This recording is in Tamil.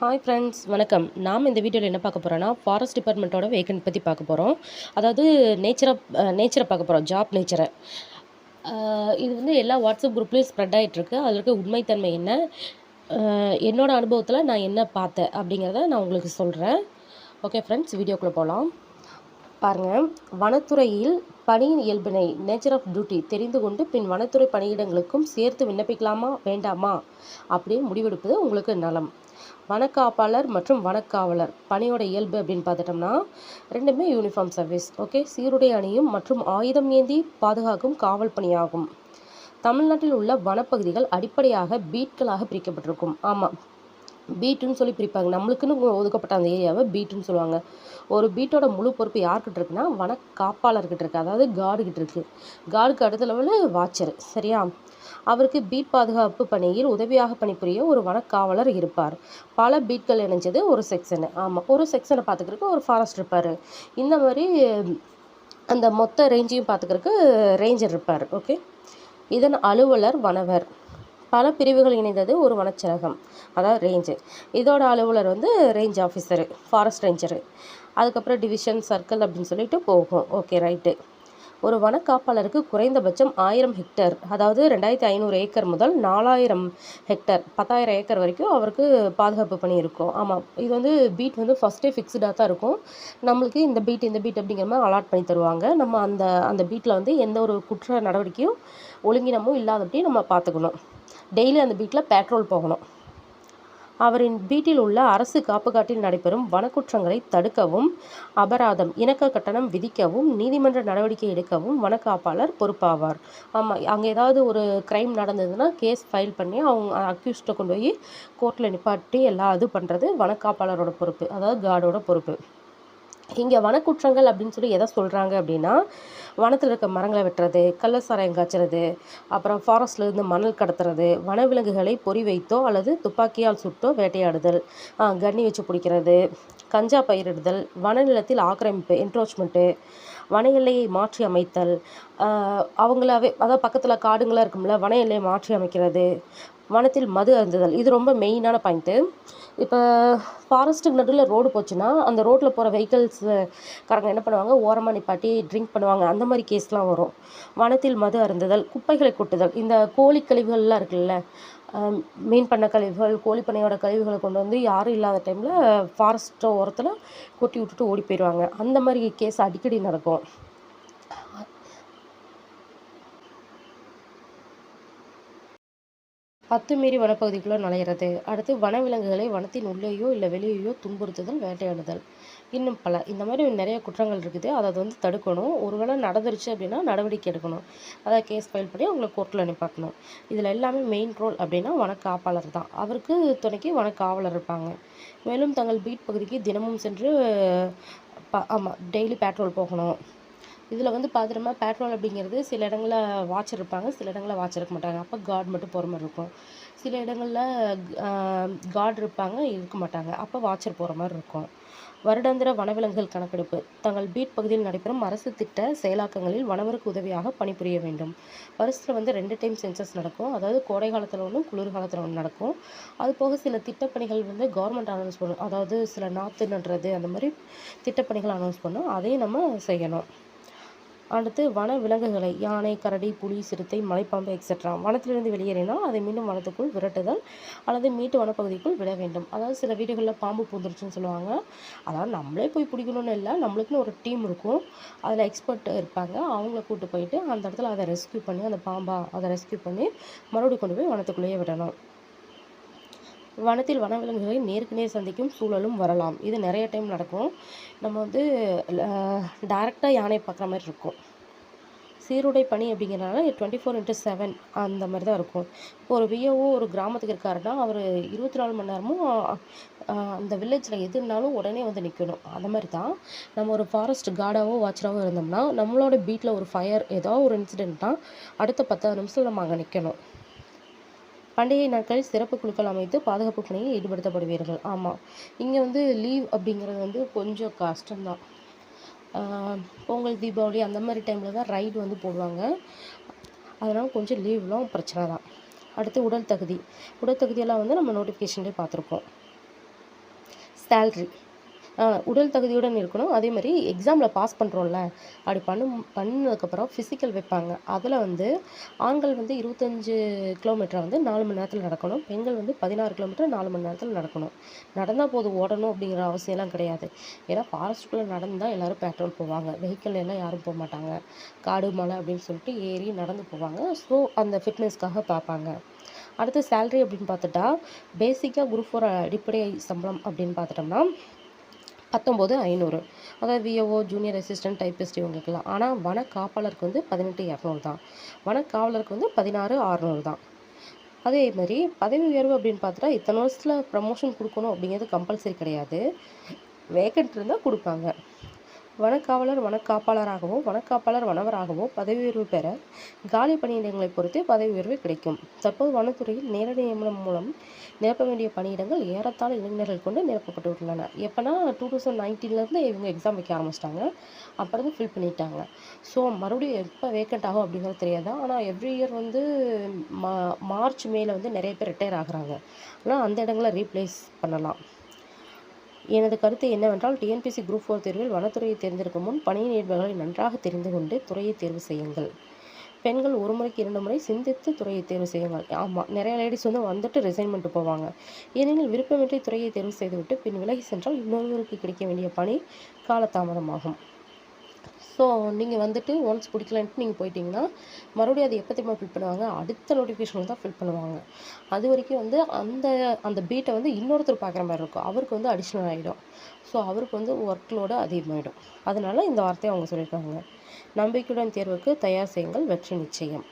ஹாய் ஃப்ரெண்ட்ஸ் வணக்கம். நாம் இந்த வீடியோவில் என்ன பார்க்க போகிறோன்னா ஃபாரஸ்ட் டிபார்ட்மெண்ட்டோட வேக்கன்ட் பற்றி பார்க்க போகிறோம் அதாவது நேச்சரை நேச்சரை பார்க்க போகிறோம் ஜாப் நேச்சரை இது வந்து எல்லா வாட்ஸ்அப் குரூப்லேயும் ஸ்ப்ரெட் ஆகிட்டுருக்கு அதில் இருக்க உண்மைத்தன்மை என்ன? என்னோடய அனுபவத்தில் நான் என்ன பார்த்தேன் அப்படிங்கிறத நான் உங்களுக்கு சொல்கிறேன் ஓகே ஃப்ரெண்ட்ஸ் வீடியோக்குள்ளே போகலாம் பாருங்கள் வனத்துறையில் பணியின் இயல்பினை நேச்சர் ஆஃப் டியூட்டி தெரிந்து கொண்டு பின் வனத்துறை பணியிடங்களுக்கும் சேர்த்து விண்ணப்பிக்கலாமா வேண்டாமா? அப்படின்னு முடிவெடுப்பது உங்களுக்கு நலம். வனக்காப்பாளர் மற்றும் வனக்காவலர் பணியோட இயல்பு அப்படின்னு பார்த்துட்டோம்னா ரெண்டுமே யூனிஃபார்ம் சர்வீஸ் ஓகே சீருடை அணியும் மற்றும் ஆயுதம் ஏந்தி பாதுகாக்கும் காவல் பணியாகும். தமிழ்நாட்டில் உள்ள வனப்பகுதிகள் அடிப்படையாக பீட்களாக பிரிக்கப்பட்டிருக்கும். ஆமாம் பீட்டுன்னு சொல்லி பிரிப்பாங்க. நம்மளுக்குன்னு ஒதுக்கப்பட்ட அந்த ஏரியாவை பீட்டுன்னு சொல்லுவாங்க. ஒரு பீட்டோட முழு பொறுப்பு யார்கிட்ட இருக்குன்னா வன காப்பாளர்கிட்ட இருக்கு. அதாவது கார்டு கிட்ட இருக்கு. கார்டுக்கு அடுத்த லெவலில் வாட்சர். சரியா? அவருக்கு பீட் பாதுகாப்பு பணியில் உதவியாக பணிபுரிய ஒரு வனக்காவலர் இருப்பார். பல பீட்கள் இணைஞ்சது ஒரு செக்ஷனு ஆமாம் ஒரு செக்ஷனை பார்த்துக்கிறதுக்கு ஒரு ஃபாரஸ்ட் இருப்பார். இந்த மாதிரி அந்த மொத்த ரேஞ்சையும் பார்த்துக்கிறதுக்கு ரேஞ்சர் இருப்பார். ஓகே இதன் அலுவலர் வனவர். பல பிரிவுகள் இணைந்தது ஒரு வனச்சரகம் அதாவது ரேஞ்சு இதோட அலுவலர் வந்து ரேஞ்ச் ஆஃபீஸரு ஃபாரஸ்ட் ரேஞ்சரு அதுக்கப்புறம் டிவிஷன் சர்க்கிள் அப்படின்னு சொல்லிட்டு போகும். ஓகே ரைட்டு ஒரு வனக்காப்பாளருக்கு குறைந்தபட்சம் ஆயிரம் ஹெக்டேர் அதாவது ரெண்டாயிரத்தி ஐநூறு ஏக்கர் முதல் நாலாயிரம் ஹெக்டேர் பத்தாயிரம் ஏக்கர் வரைக்கும் அவருக்கு பாதுகாப்பு பணி இருக்கும். ஆமாம் இது வந்து பீட் வந்து ஃபஸ்ட்டே ஃபிக்ஸ்டாக தான் இருக்கும். நம்மளுக்கு இந்த பீட் இந்த பீட் அப்படிங்கிற மாதிரி அலாட் பண்ணி தருவாங்க. நம்ம அந்த அந்த பீட்டில் வந்து எந்த ஒரு குற்ற நடவடிக்கையும் ஒழுங்கினமும் இல்லாதபடி நம்ம பார்த்துக்கணும். டெய்லி அந்த பீட்டில் பேட்ரோல் போகணும். அவரின் வீட்டில் உள்ள அரசு காப்புக்காட்டில் நடைபெறும் வனக்குற்றங்களை தடுக்கவும் அபராதம் இணக்க கட்டணம் விதிக்கவும் நீதிமன்ற நடவடிக்கை எடுக்கவும் வனக்காப்பாளர் பொறுப்பாவார். ஆமாம் அங்கே ஏதாவது ஒரு க்ரைம் நடந்ததுன்னா கேஸ் ஃபைல் பண்ணி அவங்க அக்யூஸ்ட்டை கொண்டு போய் கோர்ட்டில் நிப்பாட்டி எல்லா இது பண்ணுறது வனக்காப்பாளரோட பொறுப்பு அதாவது கார்டோட பொறுப்பு. இங்கே வனக்குற்றங்கள் அப்படின்னு சொல்லி எதை சொல்கிறாங்க அப்படின்னா வனத்தில் இருக்க மரங்களை வெட்டுறது கள்ளசாராயம் காய்ச்சறது அப்புறம் ஃபாரஸ்ட்லேருந்து மணல் கடத்துறது வனவிலங்குகளை பொறி வைத்தோ அல்லது துப்பாக்கியால் சுட்டோ வேட்டையாடுதல் கன்னி வச்சு பிடிக்கிறது கஞ்சா பயிரிடுதல் வனநிலத்தில் ஆக்கிரமிப்பு என்க்ரோச்மெண்ட்டு வன எல்லையை மாற்றி அமைத்தல் அவங்களாவே அதாவது பக்கத்தில் காடுங்களாக இருக்கும்ல வன எல்லையை மாற்றி அமைக்கிறது வனத்தில் மது அருந்துதல். இது ரொம்ப மெயினான பாயிண்ட்டு இப்போ ஃபாரஸ்ட்டுக்கு நடுவில் ரோடு போச்சுன்னா அந்த ரோட்டில் போகிற வெஹிக்கல்ஸ் காரங்க என்ன பண்ணுவாங்க? ஓரமாக நிப்பாட்டி ட்ரிங்க் பண்ணுவாங்க. அந்த மாதிரி கேஸ்லாம் வரும். வனத்தில் மது அருந்துதல் குப்பைகளை கொட்டுதல். இந்த கோழி கழிவுகள்லாம் இருக்குல்ல மீன் பண்ண கழிவுகள் கோழி பண்ணையோட கழிவுகளை கொண்டு வந்து யாரும் இல்லாத டைமில் ஃபாரஸ்ட்டோ ஓரத்தில் கொட்டி விட்டுட்டு ஓடி போயிடுவாங்க அந்த மாதிரி கேஸ் அடிக்கடி நடக்கும். அத்துமீறி வனப்பகுதிக்குள்ளே நுழையிறது. அடுத்து வனவிலங்குகளை வனத்தின் உள்ளேயோ இல்லை வெளியேயோ துன்புறுத்துதல் வேட்டையாடுதல். இன்னும் பல. இந்த மாதிரி நிறைய குற்றங்கள் இருக்குது. அதை அது வந்து தடுக்கணும். ஒருவேளை நடந்துருச்சு அப்படின்னா நடவடிக்கை எடுக்கணும். அதை கேஸ் ஃபைல் பண்ணி அவங்களை கோர்ட்டில் நிப்பாட்டணும் இதில் எல்லாமே மெயின் ரோல் அப்படின்னா வனக்காப்பாளர் தான். அவருக்கு துணைக்கு வனக்காவலர் இருப்பாங்க. மேலும் தங்கள் பீட் பகுதிக்கு தினமும் சென்று ப ஆமாம் டெய்லி பேட்ரோல் போகணும். இதில் வந்து பாத்திரமா பேட்ரோல் அப்படிங்கிறது சில இடங்களில் வாட்ச் இருப்பாங்க சில இடங்களில் வாட்ச் இருக்க மாட்டாங்க. அப்போ கார்டு மட்டும் போகிற மாதிரி இருக்கும். சில இடங்களில் கார்டு இருப்பாங்க இருக்க மாட்டாங்க. அப்போ வாட்சர் போகிற மாதிரி இருக்கும். வருடாந்திர வனவிலங்குகள் கணக்கெடுப்பு. தங்கள் பீட் பகுதியில் நடைபெறும் அரசு திட்ட செயலாக்கங்களில் வனவருக்கு உதவியாக பணிபுரிய வேண்டும். வருஷத்தில் வந்து ரெண்டு டைம் சென்சஸ் நடக்கும். அதாவது கோடை காலத்தில் ஒன்றும் குளிர்காலத்தில் ஒன்று நடக்கும். அது போக சில திட்டப்பணிகள் வந்து கவர்மெண்ட் அனௌன்ஸ் பண்ணும். அதாவது சில நாற்று நடுறது அந்த மாதிரி திட்டப்பணிகள் அனௌன்ஸ் பண்ணும். அதையும் நம்ம செய்யணும். அடுத்து வன விலங்குகளை யானை கரடி புலி சிறுத்தை மலைப்பாம்பு எக்ஸட்ரா வனத்திலிருந்து வெளியேறினால் அதை மீண்டும் வனத்துக்குள் விரட்டுதல் அல்லது மீட்டு வனப்பகுதிக்குள் விட வேண்டும். அதாவது சில வீடுகளில் பாம்பு பூந்துருச்சுன்னு சொல்லுவாங்க. அதாவது நம்மளே போய் பிடிக்கணும்னு இல்லை. நம்மளுக்குன்னு ஒரு டீம் இருக்கும். அதில் எக்ஸ்பர்ட் இருப்பாங்க. அவங்கள கூப்பிட்டு போயிட்டு அந்த இடத்துல அதை ரெஸ்க்யூ பண்ணி அந்த பாம்பா அதை ரெஸ்க்யூ பண்ணி மறுபடியும் கொண்டு போய் வனத்துக்குள்ளேயே விடணும். வனத்தில் வனவிலங்குகளை நேருக்கு நேர் சந்திக்கும் சூழலும் வரலாம். இது நிறைய டைம் நடக்கும். நம்ம வந்து டைரெக்டாக யானை பார்க்குற மாதிரி இருக்கும். சீருடை பணி அப்படிங்கிறனால டுவெண்ட்டி ஃபோர் இன்ட்டு செவன் அந்த மாதிரி தான் இருக்கும். இப்போ ஒரு விஏஓ ஒரு கிராமத்துக்கு இருக்காருன்னா அவர் இருபத்தி நாலு மணி நேரமும் அந்த வில்லேஜில் எதுனாலும் உடனே வந்து நிற்கணும் அந்த மாதிரி தான். நம்ம ஒரு ஃபாரஸ்ட் கார்டாகவோ வாட்சராகவோ இருந்தோம்னா நம்மளோட பீட்டில் ஒரு ஃபயர் ஏதோ ஒரு இன்சிடென்ட்னால் அடுத்த பத்தாவது நிமிஷம் நம்ம அங்கே நிற்கணும் பண்டிகை நாட்களில் சிறப்பு குழுக்கள் அமைத்து பாதுகாப்பு பணியில் ஈடுபடுத்தப்படுவீர்கள். ஆமாம் இங்கே வந்து லீவ் அப்படிங்கிறது வந்து கொஞ்சம் கஷ்டம்தான். பொங்கல் தீபாவளி அந்த மாதிரி டைமில் தான் ரைடு வந்து போடுவாங்க. அதனால் கொஞ்சம் லீவ்லாம் பிரச்சனை தான். அடுத்து உடல் தகுதி. உடல் தகுதியெல்லாம் வந்து நம்ம நோட்டிஃபிகேஷன்லேயே பார்த்துருப்போம் சேல்ரி உடல் தகுதியுடன் இருக்கணும். அதே மாதிரி எக்ஸாமில் பாஸ் பண்ணுறோம்ல அப்படி பண்ணும் பண்ணதுக்கப்புறம் ஃபிசிக்கல் வைப்பாங்க. அதில் வந்து ஆண்கள் வந்து இருபத்தஞ்சு கிலோமீட்டரை வந்து நாலு மணி நேரத்தில் நடக்கணும். பெண்கள் வந்து பதினாறு கிலோமீட்டர் நாலு மணி நேரத்தில் நடக்கணும். நடந்தால் போதும் ஓடணும் அப்படிங்கிற அவசியம்லாம் கிடையாது. ஏன்னா ஃபாரஸ்ட்டுக்குள்ளே நடந்தால் எல்லோரும் பெட்ரோல் போவாங்க. வெஹிக்கிள் எல்லாம் யாரும் போக மாட்டாங்க காடு மலை அப்படின்னு சொல்லிட்டு ஏறி நடந்து போவாங்க. ஸோ அந்த ஃபிட்னஸ்க்காக பார்ப்பாங்க. அடுத்து சேல்ரி அப்படின்னு பார்த்துட்டா பேசிக்காக குரூப் ஃபோர் அடிப்படை சம்பளம் அப்படின்னு பார்த்துட்டோம்னா பத்தொம்போது ஐநூறு. அதாவது விஓஓ ஜூனியர் அசிஸ்டன்ட் டைப்பிஸ்ட் இவங்களுக்குலாம் ஆனால் வன காப்பாளருக்கு வந்து பதினெட்டு இரநூறு தான். வன காவலருக்கு வந்து பதினாறு அறநூறு தான். அதே மாதிரி பதவி உயர்வு அப்படின்னு பார்த்தா இத்தனை வருஷத்தில் ப்ரமோஷன் கொடுக்கணும் அப்படிங்கிறது கம்பல்சரி கிடையாது. வேக்கன்ட் இருந்தால் கொடுப்பாங்க. வனக்காவலர் வனக்காப்பாளராகவோ வனக்காப்பாளர் வனவராகவோ பதவி உயர்வு பெற காலி பணியிடங்களை பொறுத்து பதவி உயர்வு கிடைக்கும். தற்போது வனத்துறையில் நேரடி நியமனம் மூலம் நிரப்ப வேண்டிய பணியிடங்கள் ஏறத்தாழ இளைஞர்கள் கொண்டு நிரப்பப்பட்டுள்ளன. எப்போனா டூ தௌசண்ட் நைன்டீன்லேருந்து இவங்க எக்ஸாம் வைக்க ஆரம்பிச்சிட்டாங்க. அப்புறம் ஃபில் பண்ணிட்டாங்க. ஸோ மறுபடியும் எப்போ வேக்கண்ட் ஆகும் அப்படிங்கிறது தெரியாது? ஆனால் எவ்ரி இயர் வந்து மா மார்ச் மேல வந்து நிறைய பேர் ரிட்டையர் ஆகுறாங்க. ஆனால் அந்த இடங்களை ரீப்ளேஸ் பண்ணலாம். எனது கருத்து என்னவென்றால் டிஎன்பிசி குரூப் ஃபோர் தேர்வில் வனத்துறையை தேர்ந்தெடுக்கும் முன் பணி நேர்வுகளை நன்றாக தெரிந்து கொண்டு துறையை தேர்வு செய்யுங்கள். பெண்கள் ஒரு முறைக்கு இரண்டு முறை சிந்தித்து துறையை தேர்வு செய்யுங்கள். ஆமாம் நிறைய லேடிஸ் வந்து வந்துட்டு ரிசைன் பண்ணிட்டு போவாங்க. ஏனெனில் விருப்பமின்றி துறையை தேர்வு செய்துவிட்டு பின் விலகி சென்றால் இன்னொருவருக்கு கிடைக்க வேண்டிய பணி காலதாமதமாகும். ஸோ நீங்கள் வந்துட்டு ஒன்ஸ் பிடிக்கலன்ட்டு நீங்கள் போயிட்டீங்கன்னா மறுபடியும் அது எப்போ திரும்ப ஃபில் பண்ணுவாங்க? அடுத்த நோட்டிஃபிகேஷனில் தான் ஃபில் பண்ணுவாங்க. அது வரைக்கும் வந்து அந்த அந்த பீட்டை வந்து இன்னொருத்தர் பார்க்குற மாதிரி இருக்கும். அவருக்கு வந்து அடிஷ்னல் ஆகிடும் ஸோ அவருக்கு வந்து ஒர்க் லோடு அதிகமாகிடும் அதனால இந்த வார்த்தையை அவங்க சொல்லியிருக்காங்க. நம்பிக்கையுடன் தேர்வுக்கு தயார் செய்யுங்கள். வெற்றி நிச்சயம்.